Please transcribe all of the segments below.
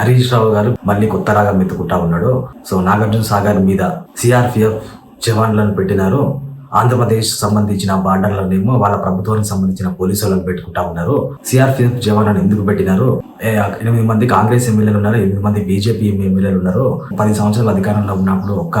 హరీష్ రావు గారు మళ్ళీ కొత్త రాగం ఎత్తుకుంటా ఉన్నాడు. సో నాగార్జున సాగర్ మీద సిఆర్పిఎఫ్ జవాన్లను పెట్టినారు. ఆంధ్రప్రదేశ్ సంబంధించిన బార్డర్లనేమో వాళ్ళ ప్రభుత్వానికి సంబంధించిన పోలీసు వాళ్ళని పెట్టుకుంటా ఉన్నారు. సిఆర్పిఎఫ్ జవాన్లను ఎందుకు పెట్టినారు? ఎనిమిది మంది కాంగ్రెస్ ఎమ్మెల్యేలు ఉన్నారు ఎనిమిది మంది బీజేపీ ఎమ్మెల్యేలు ఉన్నారు. పది సంవత్సరాలు అధికారంలో ఉన్నప్పుడు ఒక్క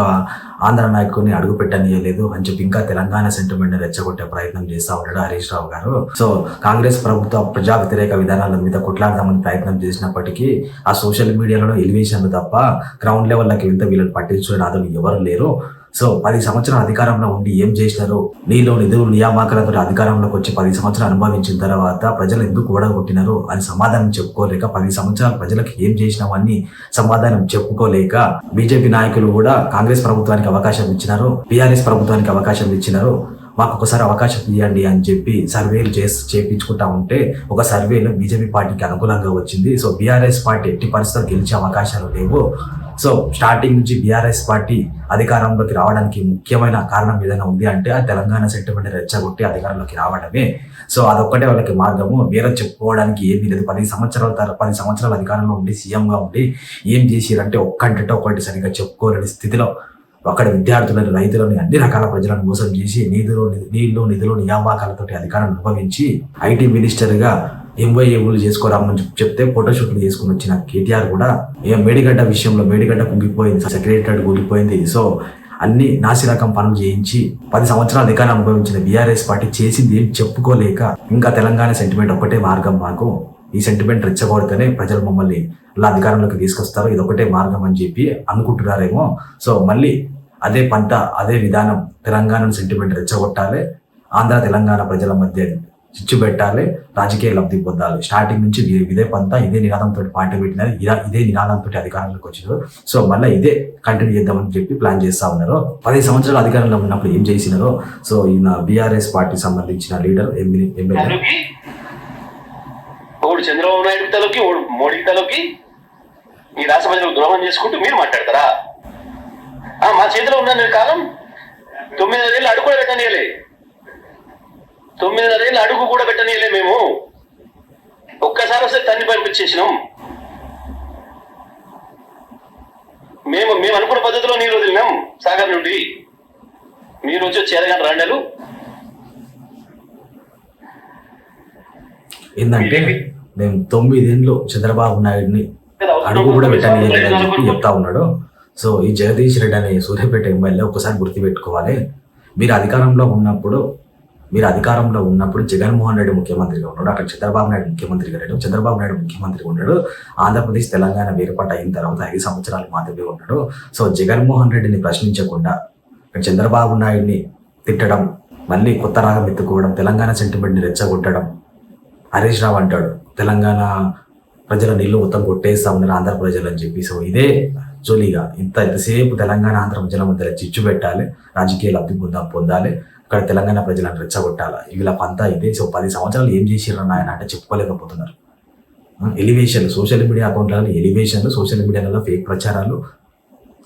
ఆంధ్ర నాయకుడిని అడుగు పెట్టనియలేదు అని చెప్పి ఇంకా తెలంగాణ సెంటిమెంట్ రెచ్చగొట్టే ప్రయత్నం చేస్తా ఉన్నాడు హరీష్ రావు గారు. సో కాంగ్రెస్ ప్రభుత్వ ప్రజా వ్యతిరేక విధానాల మీద కొట్లాడదామని ప్రయత్నం చేసినప్పటికీ ఆ సోషల్ మీడియాలో ఎలివేషన్లు తప్ప గ్రౌండ్ లెవెల్లోకి వెళ్తే వీళ్ళని పట్టించుకునే నాదులు ఎవరు లేరు. సో పది సంవత్సరాలు అధికారంలో ఉండి ఏం చేసినారు నీలో నిధులు నియామకాలతో అధికారంలోకి వచ్చి పది సంవత్సరాలు అనుభవించిన తర్వాత ప్రజలు ఎందుకు ఓడగొట్టినారు అని సమాధానం చెప్పుకోలేక పది సంవత్సరాలు ప్రజలకు ఏం చేసినామని సమాధానం చెప్పుకోలేక బీజేపీ నాయకులు కూడా కాంగ్రెస్ ప్రభుత్వానికి అవకాశం ఇచ్చినారు బీఆర్ఎస్ ప్రభుత్వానికి అవకాశం ఇచ్చినారు. మాకు ఒకసారి అవకాశం ఇవ్వండి అని చెప్పి సర్వేలు చేసి చేపించుకుంటా ఉంటే ఒక సర్వేలో బీజేపీ పార్టీకి అనుకూలంగా వచ్చింది. సో బీఆర్ఎస్ పార్టీ ఎట్టి పరిస్థితులు గెలిచే అవకాశాలు లేవు. సో స్టార్టింగ్ నుంచి బీఆర్ఎస్ పార్టీ అధికారంలోకి రావడానికి ముఖ్యమైన కారణం ఏదైనా ఉంది అంటే ఆ తెలంగాణ సెంటిమెంట్ రెచ్చగొట్టి అధికారంలోకి రావడమే. సో అదొక్కటే వాళ్ళకి మార్గము. వేరే చెప్పుకోవడానికి ఏమీ లేదు. పది సంవత్సరాల తర పది సంవత్సరాల అధికారంలో ఉండి సీఎంగా ఉండి ఏం చేసిరంటే ఒక్కంటే ఒక్కటి సరిగ్గా చెప్పుకోలేని స్థితిలో అక్కడ విద్యార్థులను రైతులను అన్ని రకాల ప్రజలను మోసం చేసి నిధులు నీళ్ళు నిధులు నియామకాలతోటి అధికారం అనుభవించి ఐటీ మినిస్టర్గా గా ఎంవైఏలు చేసుకోరామని చెప్పి చెప్తే ఫోటోషూట్లు చేసుకుని వచ్చిన కేటీఆర్ కూడా ఏ మేడిగడ్డ విషయంలో మేడిగడ్డ కుంగిపోయింది సెక్రటరీ కుంగిపోయింది. సో అన్ని నాసిరకం పనులు చేయించి పది సంవత్సరాలు అధికారం అనుభవించిన బీఆర్ఎస్ పార్టీ చేసింది ఏం చెప్పుకోలేక ఇంకా తెలంగాణ సెంటిమెంట్ ఒకటే మార్గం మాకు. ఈ సెంటిమెంట్ రెచ్చగొడితేనే ప్రజలు మమ్మల్ని ఇలా అధికారంలోకి తీసుకొస్తారు. ఇది ఒకటే మార్గం అని చెప్పి అనుకుంటున్నారేమో. సో మళ్ళీ అదే పంట అదే విధానం తెలంగాణ సెంటిమెంట్ రెచ్చగొట్టాలి. ఆంధ్ర తెలంగాణ ప్రజల మధ్య చిచ్చు పెట్టాలి రాజకీయ లబ్ధి పొందాలి. స్టార్టింగ్ నుంచి ఇదే పంత ఇదే నినాదంతో పార్టీ పెట్టినారు ఇలా- ఇదే నినాదంతో అధికారంలోకి వచ్చినారు. సో మళ్ళీ ఇదే కంటిన్యూ చేద్దామని చెప్పి ప్లాన్ చేస్తా ఉన్నారు. పది సంవత్సరాలు అధికారంలో ఉన్నప్పుడు ఏం చేసినారో? సో ఈయన బీఆర్ఎస్ పార్టీ సంబంధించిన leader MLA MLA Chandrababu Naidu తలకి ఓడు మోడీ తలకి ఈ రాష్ట్ర ప్రజలకు ద్రోహం చేసుకుంటూ మీరు మాట్లాడతారా? మా చేతిలో ఉన్న కాలం తొమ్మిదిన్నరేళ్ళు అడుగు కూడా పెట్టనీయలే. తొమ్మిదిన్నరేళ్ళు అడుగు కూడా పెట్టనీయలే మేము. ఒక్కసారి వస్తే తన్ని పంపించేసినాం. మేము మేము అనుకున్న పద్ధతిలో నీరు వదిలినాం సాగర్ నుండి. మీరు వచ్చి చేరగానే రండలు. ఏంటంటే మేము తొమ్మిదేళ్ళు చంద్రబాబు నాయుడిని అడుగు కూడా పెట్టనీయలేదని చెప్పి చెప్తా ఉన్నాడు. సో ఈ జగదీష్ రెడ్డి అనే సూర్యాపేట ఎమ్మెల్యే ఒకసారి గుర్తుపెట్టుకోవాలి. మీరు అధికారంలో ఉన్నప్పుడు మీరు అధికారంలో ఉన్నప్పుడు జగన్మోహన్ రెడ్డి ముఖ్యమంత్రిగా ఉన్నాడు అక్కడ చంద్రబాబు నాయుడు ముఖ్యమంత్రిగా లేడు చంద్రబాబు నాయుడు ముఖ్యమంత్రిగా ఉన్నాడు ఆంధ్రప్రదేశ్ తెలంగాణ వేరుపాటు అయిన తర్వాత ఐదు సంవత్సరాలు మాత్రమే ఉన్నాడు. సో జగన్మోహన్ రెడ్డిని ప్రశ్నించకుండా చంద్రబాబు నాయుడిని తిట్టడం మళ్ళీ కొత్త రాగం ఎత్తుకోవడం తెలంగాణ సెంటిమెంట్ని రెచ్చగొట్టడం హరీష్ రావు అంటాడు తెలంగాణ ప్రజల నీళ్ళు మొత్తం కొట్టేస్తా ఉన్నారు ఆంధ్ర ప్రజలు అని చెప్పి. సో ఇదే జోలీగా ఇంత ఇంతసేపు తెలంగాణ ఆంధ్ర ప్రజల మధ్య చిచ్చు పెట్టాలి రాజకీయ లబ్ధి పొందా పొందాలి ఇక్కడ తెలంగాణ ప్రజలను రెచ్చగొట్టాలి? ఇలా పంతా ఇదే సో పది సంవత్సరాలు ఏం చేసిర్రు ఆయన అంటే చెప్పుకోలేకపోతున్నారు. ఎలివేషన్ సోషల్ మీడియా అకౌంట్లలో ఎలివేషన్లు సోషల్ మీడియాలలో ఫేక్ ప్రచారాలు.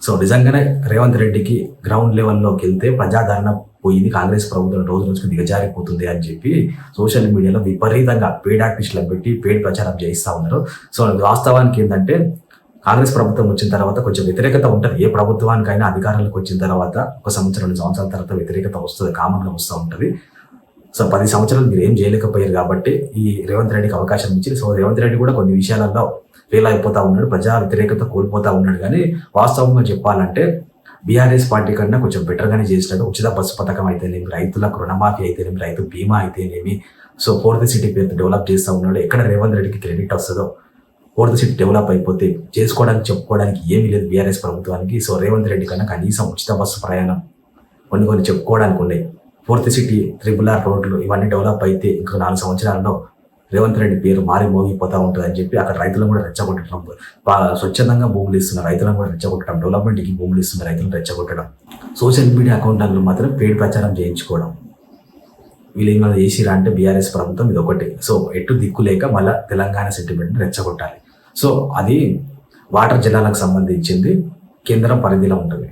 సో నిజంగానే రేవంత్ రెడ్డికి గ్రౌండ్ లెవెల్లోకి వెళ్తే ప్రజాదరణ పోయింది కాంగ్రెస్ ప్రభుత్వం రోజు రోజుకు దిగజారిపోతుంది అని చెప్పి సోషల్ మీడియాలో విపరీతంగా పేడ్ ఆర్టిస్టులను పెట్టి పేడ్ ప్రచారం చేయిస్తూ ఉన్నారు. సో వాస్తవానికి ఏంటంటే కాంగ్రెస్ ప్రభుత్వం వచ్చిన తర్వాత కొంచెం వ్యతిరేకత ఉంటుంది. ఏ ప్రభుత్వానికైనా అధికారంలోకి వచ్చిన తర్వాత ఒక సంవత్సరం రెండు సంవత్సరాల తర్వాత వ్యతిరేకత వస్తుంది కామన్గా వస్తూ ఉంటుంది. సో పది సంవత్సరాలు మీరు ఏం చేయలేకపోయారు కాబట్టి ఈ రేవంత్ రెడ్డికి అవకాశం ఇచ్చి సో రేవంత్ రెడ్డి కూడా కొన్ని విషయాలలో ఫెయిల్ అయిపోతా ఉన్నాడు ప్రజా వ్యతిరేకత కోల్పోతా ఉన్నాడు. కానీ వాస్తవంగా చెప్పాలంటే బీఆర్ఎస్ పార్టీ కన్నా కొంచెం బెటర్గానే చేసినాడు ఉచిత బస్సు పథకం అయితేనేమి రైతులకు రుణమాఫీ అయితేనేమి రైతు బీమా అయితేనేమి సో ఫోర్త్ సిటీ పేరు డెవలప్ చేస్తూ ఉన్నాడు. ఎక్కడ రేవంత్ రెడ్డికి క్రెడిట్ వస్తుందో ఫోర్త్ సిటీ డెవలప్ అయిపోతే చేసుకోవడానికి చెప్పుకోవడానికి ఏమీ లేదు బీఆర్ఎస్ ప్రభుత్వానికి. సో రేవంత్ రెడ్డి కన్నా కనీసం ఉచిత బస్సు ప్రయాణం కొన్ని కొన్ని చెప్పుకోవడానికి ఉన్నాయి. ఫోర్త్ సిటీ త్రిబుల్ ఆర్ రోడ్లు ఇవన్నీ డెవలప్ అయితే ఇంకో నాలుగు సంవత్సరాల్లో రేవంత్ రెడ్డి పేరు మారి మోగిపోతా ఉంటుంది అని చెప్పి అక్కడ రైతులను కూడా రెచ్చగొట్టడం స్వచ్ఛందంగా భూములు ఇస్తున్న రైతులను కూడా రెచ్చగొట్టడం డెవలప్మెంట్కి భూములు ఇస్తున్న రైతులను రెచ్చగొట్టడం సోషల్ మీడియా అకౌంట్లలో మాత్రం పేరు ప్రచారం చేయించుకోవడం. వీళ్ళు ఏమైనా చేసిరా అంటే బీఆర్ఎస్ ప్రభుత్వం ఇది ఒకటి సో ఎటు దిక్కు లేక మళ్ళీ తెలంగాణ సెంటిమెంట్ని రెచ్చగొట్టాలి. సో అది వాటర్ జిల్లాలకు సంబంధించింది కేంద్రం పరిధిలో ఉంటుంది.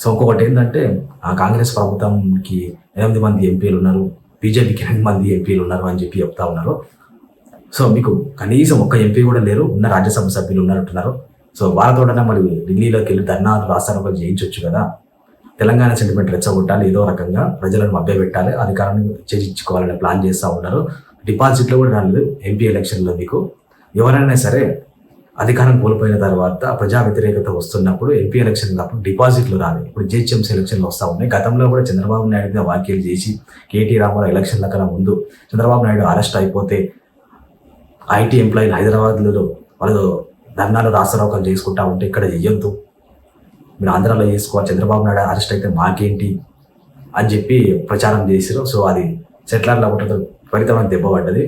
సో ఇంకొకటి ఏంటంటే ఆ కాంగ్రెస్ ప్రభుత్వంకి ఎనిమిది మంది ఎంపీలు ఉన్నారు బీజేపీకి ఎనిమిది మంది ఎంపీలు ఉన్నారు అని చెప్పి చెప్తా ఉన్నారు. సో మీకు కనీసం ఒక్క ఎంపీ కూడా లేరు ఉన్న రాజ్యసభ సభ్యులు ఉన్నారంటున్నారు. సో వాళ్ళతోటనే మరి ఢిల్లీలోకి వెళ్ళి ధర్నాలు రాస్తారోకలు చేయించవచ్చు కదా. తెలంగాణ సెంటిమెంట్ రెచ్చగొట్టాలి ఏదో రకంగా ప్రజలను మభ్యపెట్టాలి అధికారాన్ని చేయించుకోవాలని ప్లాన్ చేస్తూ ఉన్నారు. డిపాజిట్లు కూడా రాలేదు ఎంపీ ఎలక్షన్లో మీకు. ఎవరైనా సరే అధికారం కోల్పోయిన తర్వాత ప్రజా వ్యతిరేకత వస్తున్నప్పుడు ఎంపీ ఎలక్షన్ అప్పుడు డిపాజిట్లు రాలి. ఇప్పుడు జిహెచ్ఎంసీ ఎలక్షన్లు వస్తూ ఉన్నాయి. గతంలో కూడా చంద్రబాబు నాయుడు మీద వ్యాఖ్యలు చేసి కేటీ రామారావు ఎలక్షన్ల కన్నా ముందు చంద్రబాబు నాయుడు అరెస్ట్ అయిపోతే ఐటీ ఎంప్లాయీలు హైదరాబాద్లో వాళ్ళు ధర్నాలు రాస్తారోకాలు చేసుకుంటా ఉంటే ఇక్కడ చెయ్యొద్దు. మీరు ఆంధ్రాలో చేసుకోవాలి. చంద్రబాబు నాయుడు అరెస్ట్ అయితే మాకేంటి అని చెప్పి ప్రచారం చేసారు సో అది సెటిలర్ల ఒకటి త్వరితమైన దెబ్బ పడ్డది.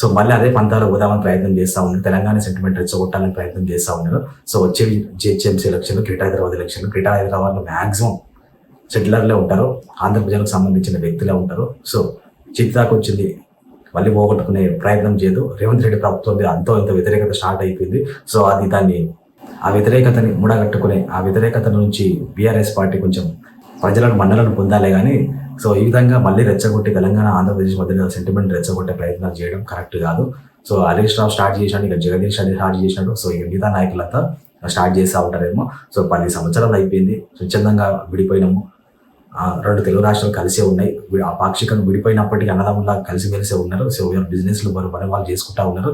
సో మళ్ళీ అదే పంతాలు పోదామని ప్రయత్నం చేస్తూ ఉన్నారు. తెలంగాణ సెంటిమెంట్ రెచ్చగొట్టాలని ప్రయత్నం చేస్తూ ఉన్నారు. సో వచ్చే జిహెచ్ఎంసీ ఎలక్షన్లు గ్రేటర్ హైదరాబాద్ ఎలక్షన్లు గ్రేటర్ హైదరాబాద్లో మ్యాక్సిమం సెటిలర్లే ఉంటారు. ఆంధ్ర ప్రజలకు సంబంధించిన వ్యక్తులే ఉంటారు. సో చిత్తాకు వచ్చింది. మళ్ళీ పోగొట్టుకునే ప్రయత్నం చేయదు. రేవంత్ రెడ్డి ప్రభుత్వం మీద అంతో ఇంత వ్యతిరేకత స్టార్ట్ అయిపోయింది. సో అది దాన్ని ఆ వ్యతిరేకతని ముడగట్టుకునే ఆ వ్యతిరేకత నుంచి బీఆర్ఎస్ పార్టీ కొంచెం ప్రజలను మండలను పొందాలే కానీ సో ఈ విధంగా మళ్ళీ రెచ్చగొట్టి తెలంగాణ ఆంధ్రప్రదేశ్ మధ్య సెంటిమెంట్ రెచ్చగొట్టే ప్రయత్నాలు చేయడం కరెక్ట్ కాదు. సో హరీష్ రావు స్టార్ట్ చేశాడు ఇక జగదీష్ రెడ్డి స్టార్ట్ చేశాడు. సో ఈ మిగతా నాయకులంతా స్టార్ట్ చేస్తూ ఉంటారేమో. సో పది సంవత్సరాలు అయిపోయింది స్వచ్ఛందంగా విడిపోయినాము. రెండు తెలుగు రాష్ట్రాలు కలిసే ఉన్నాయి. ఆ పాక్షికంగా విడిపోయినప్పటికీ అన్నదమ్ములా కలిసిమెలిసే ఉన్నారు. సో ఎవరు బిజినెస్లు వారు పని వాళ్ళు చేసుకుంటా ఉన్నారు.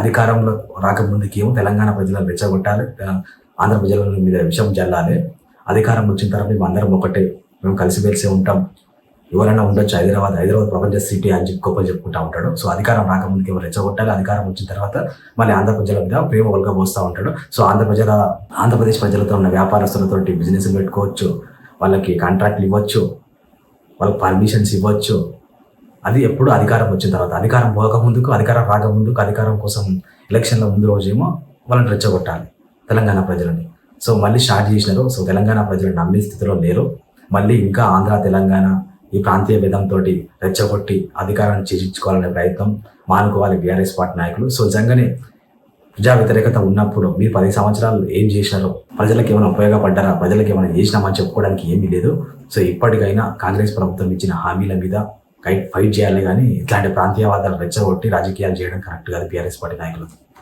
అధికారంలో రాకముందుకేమో తెలంగాణ ప్రజలను రెచ్చగొట్టాలి. ఆంధ్ర ప్రజల మీద విషయం జల్లాలి. అధికారం వచ్చిన తర్వాత మేము అందరం ఒకటే. మేము కలిసిమెలిసి ఉంటాం. ఎవరైనా ఉండొచ్చు హైదరాబాద్. హైదరాబాద్ ప్రపంచ సిటీ అని చెప్పి గొప్పలు చెప్పుకుంటా ఉంటాడు. సో అధికారం రాకముందుకు ఎవరు రెచ్చగొట్టాలి అధికారం వచ్చిన తర్వాత మళ్ళీ ఆంధ్ర ప్రజల మీద ప్రేమ ఒలగబోస్తూ ఉంటాడు. సో ఆంధ్ర ప్రజల ఆంధ్రప్రదేశ్ ప్రజలతో ఉన్న వ్యాపారస్తులతోటి బిజినెస్ పెట్టుకోవచ్చు. వాళ్ళకి కాంట్రాక్ట్లు ఇవ్వచ్చు. వాళ్ళకి పర్మిషన్స్ ఇవ్వచ్చు. అది ఎప్పుడు అధికారం వచ్చిన తర్వాత. అధికారం పోకముందుకు అధికారం రాకముందుకు అధికారం కోసం ఎలక్షన్ల ముందు రోజేమో వాళ్ళని రెచ్చగొట్టాలి తెలంగాణ ప్రజలని. సో మళ్ళీ స్టార్ట్ చేసినారు. సో తెలంగాణ ప్రజలు నమ్మే స్థితిలో లేరు. మళ్ళీ ఇంకా ఆంధ్ర తెలంగాణ ఈ ప్రాంతీయ భేదంతో రెచ్చగొట్టి అధికారాన్ని చేజించుకోవాలనే ప్రయత్నం మానుకోవాలి బీఆర్ఎస్ పార్టీ నాయకులు. సో నిజంగానే ప్రజా వ్యతిరేకత ఉన్నప్పుడు మీరు పది సంవత్సరాలు ఏం చేసినారో ప్రజలకు ఏమైనా ఉపయోగపడ్డారా ప్రజలకు ఏమైనా చేసినామని చెప్పుకోవడానికి ఏమీ లేదు. సో ఇప్పటికైనా కాంగ్రెస్ ప్రభుత్వం ఇచ్చిన హామీల మీద ఫైట్ ఫైట్ చేయాలి కానీ ఇట్లాంటి ప్రాంతీయవాదాలు రెచ్చగొట్టి రాజకీయాలు చేయడం కరెక్ట్ కాదు బీఆర్ఎస్ పార్టీ నాయకులు.